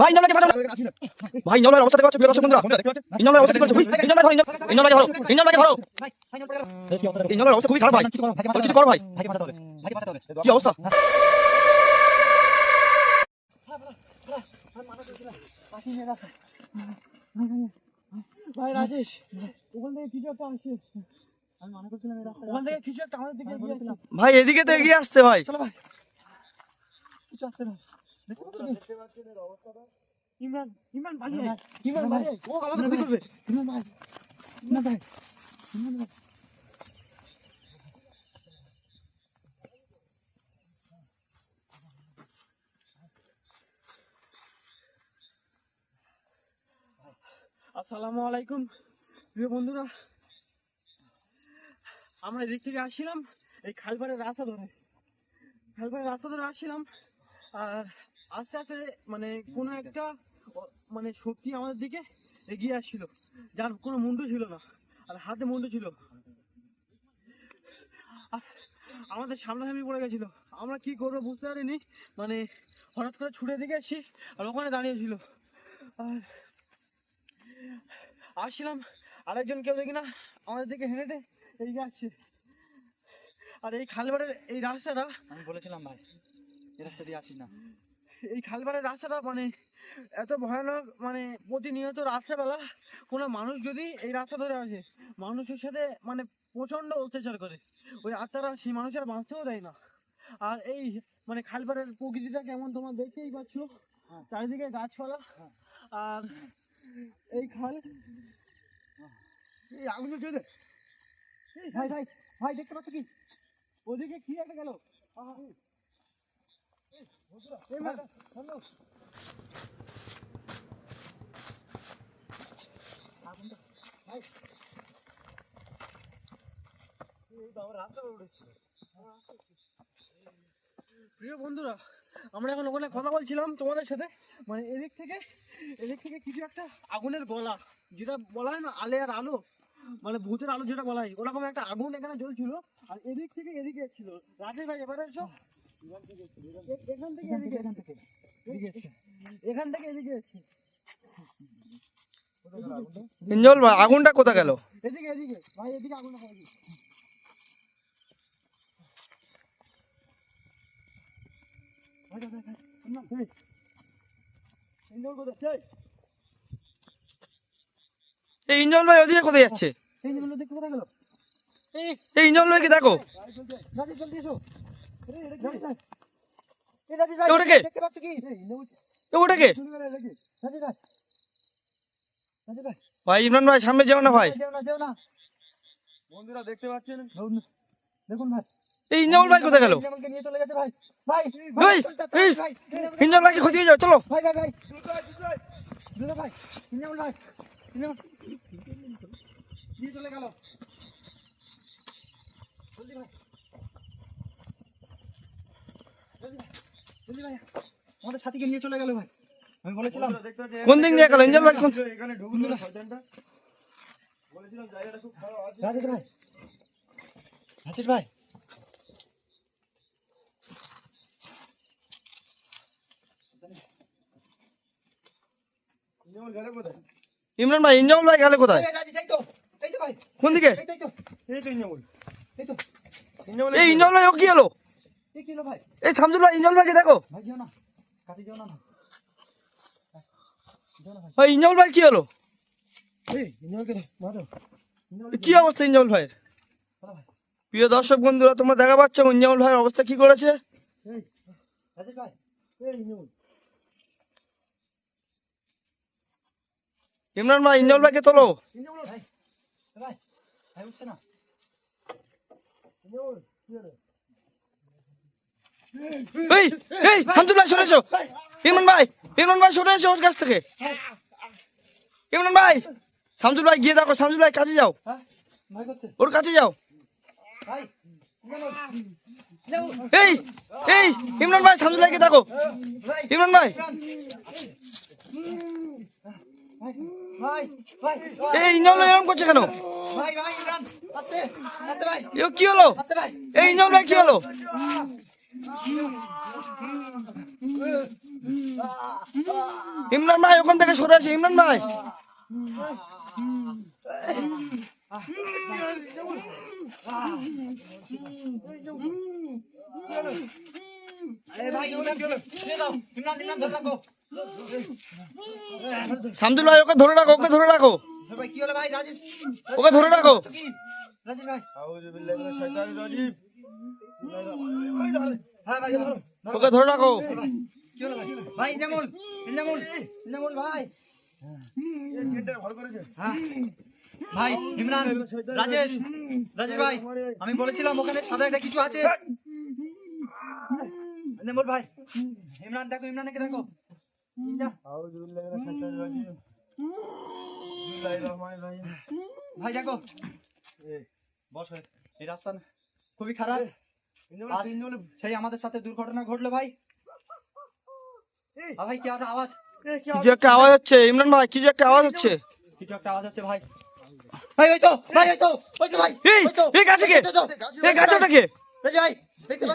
ভাই ভাইয়ের অবস্থা দেখতে পাচ্ছ প্রিয় দর্শক বন্ধুরা ভাইয়ের অবস্থা দেখতে পাচ্ছ ইঞ্জল ধরো ইঞ্জল ধরো ইঞ্জল ধরো ইঞ্জল অবস্থা খুবই খারাপ ভাই কিছু কর ভাই কি অবস্থা ভাই রাজেশ ওখান থেকে কিছু একটা আসছে ভাই এদিকে তো এগিয়ে আসছে ভাই। চলো ভাই। কিছু আসছে না ইমরান ইমরান ভাই ইমরান ভাই। ও আমাদের কি করবে? ইমরান ভাই। ইমরান ভাই। ইমরান ভাই। আসসালামু আলাইকুম। প্রিয় বন্ধুরা আমরা এদিক থেকে আসছিলাম, এই খালপাড়ের রাস্তা ধরে। খালপাড়ের রাস্তা ধরে আসছিলাম, আর আস্তে আস্তে মানে কোনো একটা মানে শক্তি আমাদের দিকে এগিয়ে আসছিল। যার কোনো মুন্ডু ছিল না, আর হাতে মুন্ডু ছিল। আমাদের সামনাসামনি পড়ে গেছিল। আমরা কি করব বুঝতে পারিনি মানে হঠাৎ করে ছুটে দিকে এসছি, আর ওখানে দাঁড়িয়েছিল আর আসছিলাম আরেকজন কেউ দেখি না, আমাদের দিকে হেঁটে এগিয়ে আসছে আর এই খালবাড়ের এই রাস্তাটা আমি বলেছিলাম ভাই এই রাস্তা দিয়ে আসি না। এই খালবাড়ের রাস্তাটা মানে এত ভয়ানক মানে প্রতিনিয়ত রাত্রেবেলা কোনো মানুষ যদি এই রাস্তা ধরে আসে মানুষের সাথে মানে প্রচণ্ড অত্যাচার করে। ওই আত্মারা সেই মানুষের বাঁচতেও দেয় না। আর এই মানে খালপাড়ের প্রকৃতিটা কেমন তোমার দেখতেই পাচ্ছ? চারিদিকে গাছপালা। আর এই খাল এই আগুন। এই ভাই ভাই ভাই, দেখতে পাচ্ছ কি? ওদিকে কি একটা গেল। প্রিয় বন্ধুরা, আমরা এখন ওখানে কথা বলছিলাম তোমাদের সাথে। মানে এদিক থেকে এদিক থেকে কিছু একটা আগুনের গলা, যেটা বলা হয় না, আলে আর আলো। মানে ভূতের আলো যেটা বলা হয় ওরকম একটা আগুন এখানে জ্বলছিল আর এদিক থেকে এদিকে এসেছিল। রাজেশ ভাই এবারে এসো। এখান থেকে এদিকে এখান থেকে এখান থেকে এদিকে এসছে ইঞ্জল ভাই আগুনটা কোথা গেল? এদিকে এদিকে। ভাই এদিকে আগুন দেখা এদিকে। ভাই, ভাই, ভাই, ভাই, না, এই। ইঞ্জল ভাই ওদিকে কোথায় যাচ্ছে? এই গেল? ইঞ্জল ভাইকে দেখো। ভাই। ওটাকে? গেল, ইমরান ভাই সামনে যেও না ভাই। বন্ধুরা দেখতে পাচ্ছেন? দেখুন, ভাই। এই ভাই কোথায় গেল? ভাই। ভাই ভাই, ইঞ্জল ভাইকে খুঁজিয়ে যাও চলো। ভাই ভাই ভাই। ভাই। ভাই। নিয়ে চলে গেল। জলদি ভাই। জলদি ভাই, জলদি ভাই। আমাদের সাথীকে নিয়ে চলে গেল ভাই। আমি বলেছিলাম। কোন দিক নিয়ে গেল? ইঞ্জল ভাই কোন এখানে ঢুকুন বলেছিলাম জায়গাটা খুব খারাপ আছে। রাজেশ ভাই। রাজেশ ইমরান ভাই ইঞ্জল ভাই গেলে কোথায় এই রাজেশ এই তো এই তো ভাই কোন দিকে? এই ইঞ্জল ভাই ও কি হলো? এই কিলো ভাই ইঞ্জল ভাইকে দেখো। ভাই ইঞ্জল ভাই কি হলো? কি অবস্থা ইঞ্জল ভাইয়ের? প্রিয় দর্শক বন্ধুরা তোমরা দেখা পাচ্ছ ইঞ্জল ভাইয়ের অবস্থা কি করেছে? ইমরান ভাই ইঞ্জল ভাইকে তোলো। ভাই। উঠছে না এই এই শামসুল ভাই সরে এসো ইমরান ভাই ইমরান ভাই সরে এসো ওর কাছ থেকে ইমরান ভাই শামসুল ভাই গিয়ে দেখো শামসুল ভাই কাছে যাও হ্যাঁ ওর কাছে যাও এই এই ইমরান ভাই শামসুল ভাইকে দেখো ভাই ইমরান ভাই ভাই ভাই ভাই এই ভাই এরকম করছে কেন কি হলো? এই ইঞ্জল ভাই কি হলো? ইমরান ভাই ওখান থেকে সরে আছে ইমরান ভাই। শামদুল ভাই ওকে ধরে রাখো ওকে ধরে রাখো। ভাই কি হলো ভাই? রাজেশ ওকে ধরে রাখো। হ্যাঁ। ওকে ধরে রাখো। ভাই। হ্যাঁ। ইমরান রাজেশ রাজেশ ভাই আমি বলেছিলাম ওখানে সাদা একটা কিছু আছে। ভাই ইমরান দেখো ইমরানকে দেখো। ভাই দেখো। বস। এই রাস্তা খুবই খারাপ। সেই আমাদের সাথে দুর্ঘটনা ঘটলো ভাই। ভাই কি একটা আওয়াজ? কিছু একটা আওয়াজ হচ্ছে ইমরান ভাই কিছু একটা আওয়াজ হচ্ছে? কিছু একটা আওয়াজ হচ্ছে ভাই। ভাই ওই তো ভাই ওই তো ওই তো ভাই এই ওই তো। এই গাছে কে? এই গাছটা কে? ভাই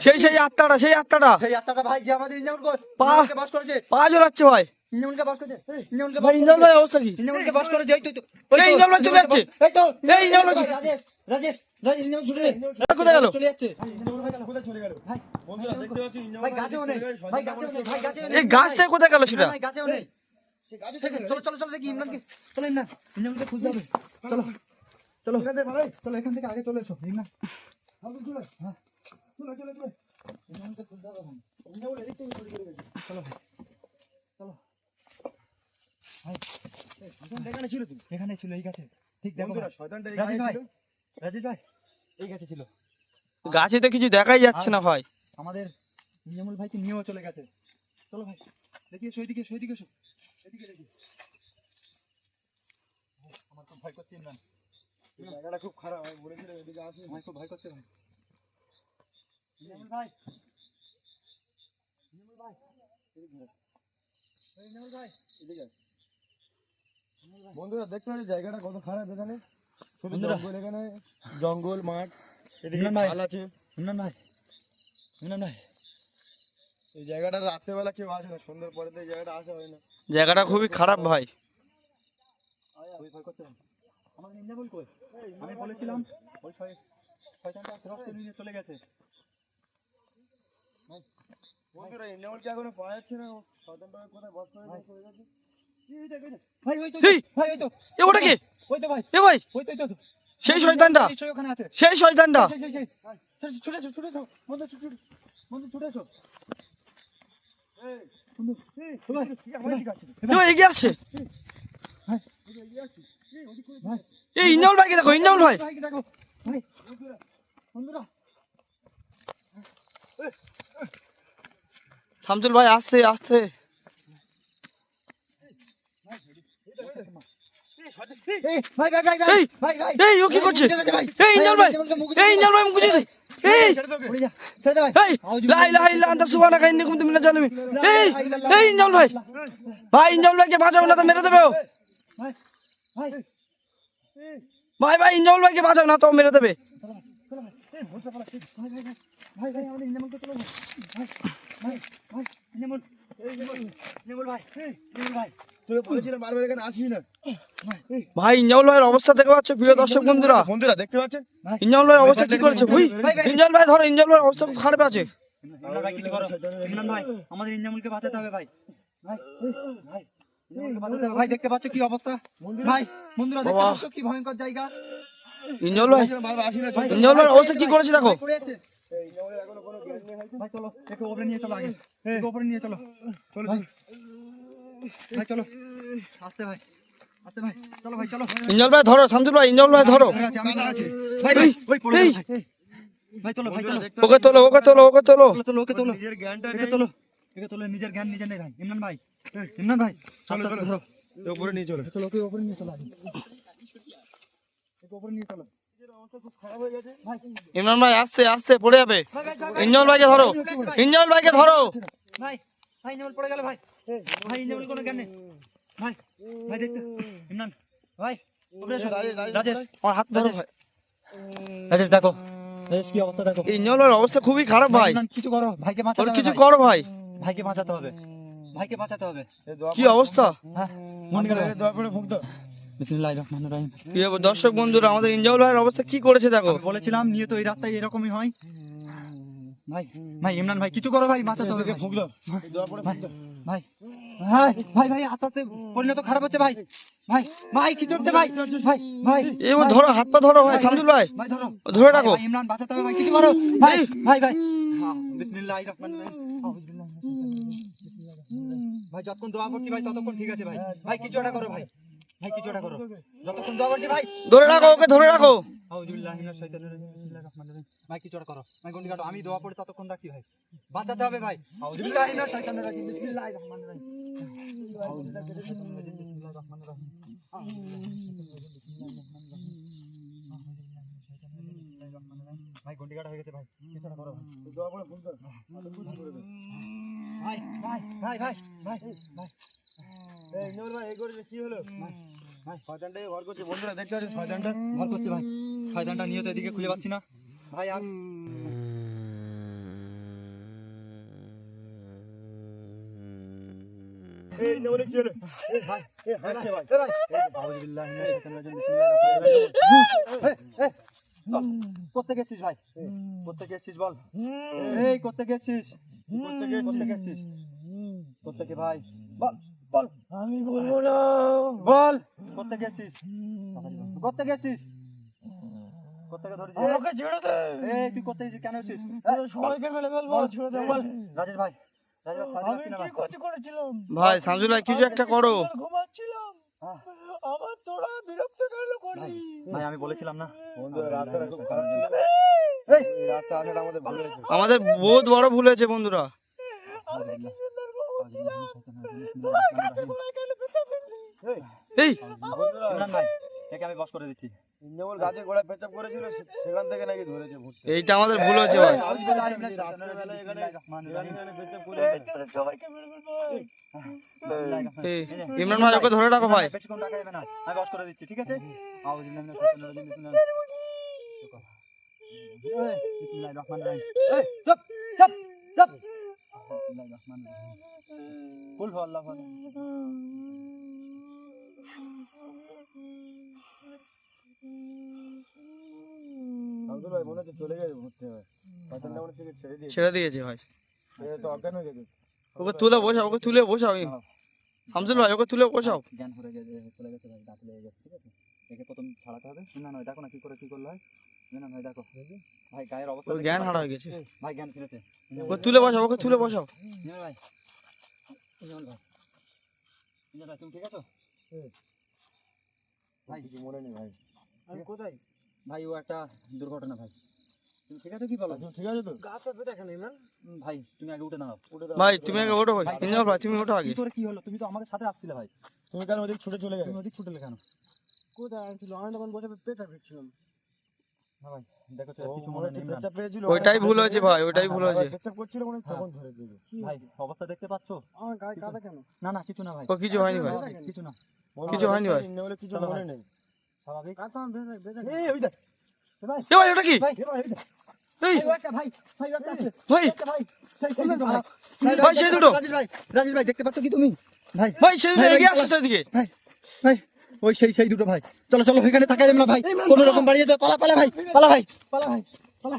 সেই সেই আত্মাটা সেই আত্মাটা। সেই আত্মাটা ভাই যে আমাদের ইঞ্জামুলকে পা- বাস করেছে। পা জোরাচ্ছে ভাই। ইঞ্জামুলকে বাস করেছে? ইঞ্জামুলকে ভাই বাস ভাই অবস্থা কি? ইঞ্জামুলকে বাস করেছে? এই তো, তো। এই তো, চলে যাচ্ছে। এই তো এই ইঞ্জামুল রাজেশ রাজেশ রাজেশ ইঞ্জামুল ছুটে কোথায় গেল? চলে যাচ্ছে। কোথায় চলে গেল? ভাই বন্ধুরা দেখতে পাচ্ছি ভাই গাছেও নেই ভাই গাছেও নেই ভাই গাছেও নেই এই গাছটা কোথায় গেল সেটা? ভাই গাছেও নেই চলো চলো চলো দেখি ইমরানকে চলো ইমরান ইমরানকে খুঁজতে হবে। চলো চলো চলো। এখান থেকে আগে চলে এসো। ইমরান হ্যাঁ। ইমরানকে খুঁজতে হবে ইমরান এদিক থেকে চলে চলো ভাই চলো ভাই এই শয়তানটা এখানে ছিল এখানে ছিল এই গাছে। ঠিক দেখো ভাই। শয়তানটা এই রাজীব ভাই ছিল? রাজীব ভাই এই গাছে ছিল। গাছে তো কিছু দেখাই যাচ্ছে না ভাই। আমাদের নিজামুল ভাইকে নিয়েও চলে গেছে। চলো ভাই দেখি এদিকে এসো দেখি আমার খুব ভয় করছে এই জায়গাটা খুব খারাপ আমি বলেছিলাম এদিকে আসি। আমার খুব ভয় করছে ভাই। নিজামুল ভাই। নিজামুল ভাই। এদিকে ভাই। এদিকে। বন্ধুরা দেখতে পাচ্ছি জায়গাটা কত খারাপ এখানে? শুধু। জঙ্গল এখানে জঙ্গল মাঠ এদিকে খাল আছে। এই জায়গাটা রাত্রেবেলা কেউ আসে না সন্ধ্যার পরে তো এই জায়গাটা আসা হয় না। জায়গাটা খুবই খারাপ ভাই। আমি বলেছিলাম ওই নিয়ে চলে গেছে। বন্ধুরা ইন্ডিয়ামলকে এখনও পাওয়া যাচ্ছে না? কোথায় বস করে দিয়ে চলে গেছে? সেই শয়তানটা। সেই শয়তানটা। এগিয়ে আসছে। এই ইঞ্জল ভাইকে দেখো দেখো, ভাই। শামসুল ভাই আসছে আসছে। এই, ও কি করছে। এই ইঞ্জল ভাই এই ইঞ্জল ভাই দে। এই পড়ে যা, ছেড়ে দে, ভাই। এই লা ইলাহা ইল্লা আনতা সুবহানাকা ইন্নী কুনতু মিনাজ জালিমিন এই এই ইঞ্জল ভাই ভাই ইঞ্জল ভাইকে বাঁচাও না তো মেরে দেবে ও ভাই, ভাই, ভাই ভাই ইঞ্জল ভাইকে বাঁচাও না তো মেরে দেবে ভাই, ভাই। এই, ভূতটা পালা, এই, ভাই, ভাই, ভাই, ভাই, ভাই, আমাদের ইঞ্জামুলকে চলো ভাই। ভাই, ভাই, ভাই, ভাই, এই, ইঞ্জামুল ভাই। তোকে বলেছিলাম বারবার এখানে আসিস না ভাই ইঞ্জল ভাইয়ের অবস্থা দেখতে পাচ্ছ প্রিয় দর্শক বন্ধুরা? বন্ধুরা দেখতে পাচ্ছেন? ইঞ্জল ভাইয়ের অবস্থা কি করেছে? বুঝ ইঞ্জল ভাই ধরো ইঞ্জল ভাইয়ের অবস্থা খুব খারাপ আছে। ভাই ভাই আমাদের ইঞ্জামুলকে বাঁচাতে হবে ভাই। ভাই ভাই ইঞ্জামুলকে বাঁচাতে হবে। ভাই দেখতে পাচ্ছ কি অবস্থা? ভাই বন্ধুরা দেখতে পাচ্ছ কি ভয়ঙ্কর জায়গা? ইঞ্জল ভাই ইঞ্জল ভাইয়ের অবস্থা কি করেছে দেখো? ভাই, চলো একটু ওপরে নিয়ে চলো আগে। একটু ওপরে নিয়ে চলো। চলো ভাই ভাই চলো। আস্তে ভাই আস্তে ভাই চলো ভাই চলো। ইঞ্জল ভাই ধরো শামসুল ভাই ইঞ্জল ভাই ধরো। আমি আছি। ভাই ভাই ওই পড়ে ভাই। ভাই চলো ভাই চলো। ওকে তোলো ওকে তোলো ওকে তোলো। চলো চলো ওকে তোলো। নিজের জ্ঞানটা একে তোলো। একে তোলো নিজের জ্ঞান নিজে নেই ভাই। ইমরান ভাই ইমরান ভাই চলো চলো ধরো। উপরে নিয়ে চলে চলো ওকে ওপরে নিয়ে চলো আগে। ওপরে নিয়ে চলো। ইমরান ভাই আসছে আসছে পড়ে যাবে। ইঞ্জল ভাইকে ধরো। ইঞ্জল ভাইকে ধরো। ভাই ভাই ইঞ্জামুল পড়ে গেল ভাই। ভাই ইঞ্জামুল কোনো জ্ঞান নেই। ভাই ভাই দেখতে। ইমরান ভাই রাজেশ আমার হাত ধরো ভাই। রাজেশ দেখো। কি অবস্থা দেখো। এই ভাইয়ের অবস্থা খুবই খারাপ ভাই। কিছু করো। ভাইকে বাঁচাতে কিছু করো ভাই। ভাই। ভাইকে বাঁচাতে হবে। ভাইকে বাঁচাতে হবে। কি অবস্থা? হ্যাঁ মনে করে দয়া করে ফুক দাও বিসমিল্লাহির রহমানির রহিম। কি হবে দর্শক বন্ধুরা আমাদের ইঞ্জানুল ভাইয়ের অবস্থা কি করেছে দেখো? বলেছিলাম নিয়ে তো এই রাস্তায় এরকমই হয়। ভাই ভাই ইমরান ভাই কিছু করো ভাই বাঁচাতে হবে দাও ভাই ভাই ভাই ভাই আস্তে আস্তে পরিণত খারাপ হচ্ছে ভাই। ভাই ভাই কি চলছে ভাই। ভাই ভাই এই ধরো হাত পা ধরো ভাই শামসুল ভাই। ভাই ধরো। ধরে রাখো। ইমরান বাঁচাতে হবে ভাই কিছু করো। ভাই ভাই ভাই। বিসমিল্লাহির রহমানির রহিম। ভাই যতক্ষণ দোয়া করছি ভাই ততক্ষণ ঠিক আছে ভাই। ভাই কিছু একটা করো ভাই। ভাই কিছু একটা করো যতক্ষণ ভাই ধরে রাখো ওকে ধরে রাখো আউযুবিল্লাহি মিনাশ শাইতানির রাজিম। বিসমিল্লাহির রহমানির রহিম। ভাই কিছু একটা করো ভাই গন্ডি কাটো আমি দোয়া পড়ে ততক্ষণ রাখছি ভাই বাঁচাতে হবে ভাই আউযুবিল্লাহি মিনাশ শাইতানির রাজিম। বিসমিল্লাহির রহমানির রহিম। আউযুবিল্লাহি মিনাশ শাইতানির রাজিম। বিসমিল্লাহির রহমানির রহিম। ভাই গন্ডি কাটা হয়ে গেছে ভাই কিছু একটা করো ভাই ভাই ভাই ভাই ভাই ভাই এই ইঞ্জানুল ভাই এই করেছে কি হলো? ভাই শয়তানটাকে ঘর করছে। বন্ধুরা দেখতে পাচ্ছ শয়তানটা করছি ভাই। শয়তানটা নিয়ে তো এদিকে খুঁজে পাচ্ছি না। ভাই আর এই কি হলো? এই ভাই এই হাসছে ভাই এ ভাই। মিনাশ শাইতানির রাজিম বিসমিল্লাহির রহমানির করতে গেছিস ভাই? করতে গেছিস বল? এই করতে গেছিস করতে গেছিস করতে ভাই? বল। বল। আমি বলব না। বল। করতে গেছিস করতে গেছিস করতে ধরেছিস? আমাকে ছেড়ে দে। এই তুই করতে গেছিস কেন এসেছিস? সবাইকে মেলে ফেলব ছেড়ে দে। বল। রাজেশ ভাই আমি কি ক্ষতি করেছিলাম? ভাই শামসুল ভাই কিছু একটা করো। ঘুমাচ্ছিলাম? হ্যাঁ। আমার তোরা বিরক্ত কেন করলি? ভাই আমি বলেছিলাম না। বন্ধুরা রাস্তাটা খুব খারাপ ছিল। এই। এই রাস্তা আসাটা আমাদের ভালো হয়েছে আমাদের বহুত বড় ভুল হয়েছে বন্ধুরা। এই ইমরান ভাই একে আমি বস করে দিচ্ছি ইঞ্জানুল গাছে গোড়ায় পেচাপ করেছিল সেখান থেকে নাকি ধরেছে এইটা আমাদের ভুল হয়েছে ভাই ইমরান ভাই ওকে ধরে রাখো ভাই আমি বস করে দিচ্ছি ঠিক আছে চুপ চুপ চুপ রহমানির কুল ভাই মনে ঘুরতে হবে ছেড়ে দিয়েছে ভাই। তো অজ্ঞান হয়ে গেছে ওকে তুলে বসাও, ওকে তুলে বসাও। শামসুল ভাই, ওকে তুলে বসাও। জ্ঞান ঘুরে গেছে, চলে গেছে ভাই দাঁত লেগে গেছে ঠিক আছে? একে প্রথম ছাড়াতে হবে। না না দেখো না, কি করে, কি করলে হয়? না ভাই দেখো। ভাই গায়ের অবস্থা জ্ঞান হারা হয়ে গেছে। ভাই জ্ঞান ফিরেছে। ওকে তুলে বসাও ওকে তুলে বসাও। ভাই। ভাই তুমি ঠিক আছো? ভাই। কিছু মনে নেই ভাই। আমি কোথায়? ভাই ও একটা দুর্ঘটনা ভাই। তুমি ঠিক আছো কি বলো? তুমি ঠিক আছে তো। গা তো দেখা নেই না ভাই তুমি আগে উঠে দাঁড়াও। উঠে ভাই তুমি আগে ওঠো ভাই। তুমি ওঠো আগে। কি হলো? তুমি তো আমাদের সাথে আসছিলে ভাই। তুমি কেন ওদিক ছুটে চলে গেলে? তুমি ওদিক ছুটলে কেন? কোথায়? আমি ছিল আমি তখন বসে পেটা ফিরছিলাম। ওইটাই ভুল হয়েছে ভাই ওইটাই ভুল হয়েছে। পেচাপ করছিল হচ্ছে। তখন ধরে দিয়েছে ভাই অবস্থা দেখতে পাচ্ছো? আমার গায়ে কাদা কেন? না না কিছু না ভাই। কিছু হয়নি ভাই। কিছু না। কিছু হয়নি ভাই। কিছু মনে নেই। স্বাভাবিক? কাদা আমি ভেজা ভেজা এই ওই দেখ। এ ভাই ওটা কি? ভাই ভাই, এই দেখ। এই। এই একটা ভাই ভাই একটা আছে। ভাই। একটা ভাই সেই সেই দুটো ভাই। ভাই, সেই দেখতে পাচ্ছ কি তুমি? ভাই। ভাই সে ভাই, এগিয়ে তো এদিকে। ভাই ভাই। ওই সেই সেই দুটো ভাই। চলো চলো, এখানে থাকা যাবে না ভাই। কোনো রকম বাড়িয়ে দেয় পালা পালা ভাই পালা ভাই পালা ভাই, পালা।